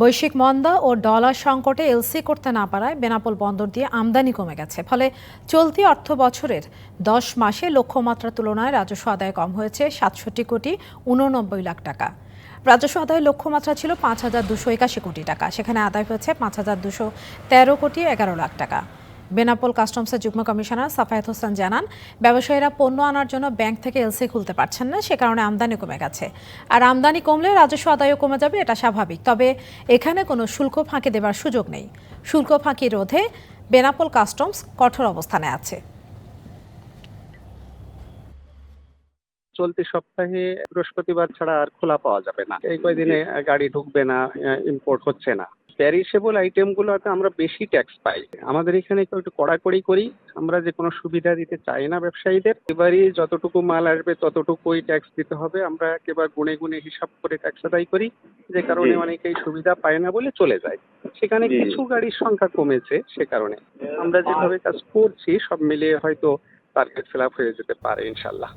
বৈশ্বিক মন্দা ও ডলার সংকটে এলসি করতে না পারায় বেনাপোল বন্দর দিয়ে আমদানি কমে গেছে। ফলে চলতি অর্থ বছরের দশ মাসে লক্ষ্যমাত্রা তুলনায় রাজস্ব আদায় কম হয়েছে সাতষট্টি কোটি উননব্বই লাখ টাকা। রাজস্ব আদায়ের লক্ষ্যমাত্রা ছিল পাঁচ হাজার দুশো একাশি কোটি টাকা। সেখানে আদায় হয়েছে পাঁচ হাজার দুশো তেরো কোটি এগারো লাখ টাকা। বেনাপোল কাস্টমসের যুগ্ম কমিশনার সাফায়েত হোসেন জানান, ব্যবসায়ীরা পণ্য আনার জন্য ব্যাংক থেকে এলসি খুলতে পারছেন না, সে কারণে আমদানি কমে গেছে। আর আমদানি কমলে রাজস্ব আদায়ও কমে যাবে, এটা স্বাভাবিক। তবে এখানে কোনো শুল্ক ফাঁকি দেবার সুযোগ নেই। শুল্ক ফাঁকি রোধে বেনাপোল কাস্টমস কঠোর অবস্থানে আছে। চলতি সপ্তাহে বৃহস্পতিবার ছাড়া আর খোলা পাওয়া যাবে না। এই কয়দিনে গাড়ি ঢুকবে না ইম্পোর্ট হচ্ছে না। প্যারিসেবল আইটেমগুলোতে আমরা বেশি ট্যাক্স পাই। আমাদের এখানে একটু একটু কড়াকড়ি করি আমরা যে কোনো সুবিধা দিতে চাই না ব্যবসায়ীদের। এবারই যতটুকু মাল আসবে ততটুকুই ট্যাক্স দিতে হবে আমরা একেবারে গুনে গুনে হিসাব করে ট্যাক্স আদায় করি যে কারণে অনেকেই সুবিধা পায় না বলে চলে যায়। সেখানে কিছু গাড়ির সংখ্যা কমেছে সে কারণে। আমরা যেভাবে কাজ করছি সব মিলিয়ে হয়তো টার্গেট ফিল আপ হয়ে যেতে পারে ইনশাল্লাহ।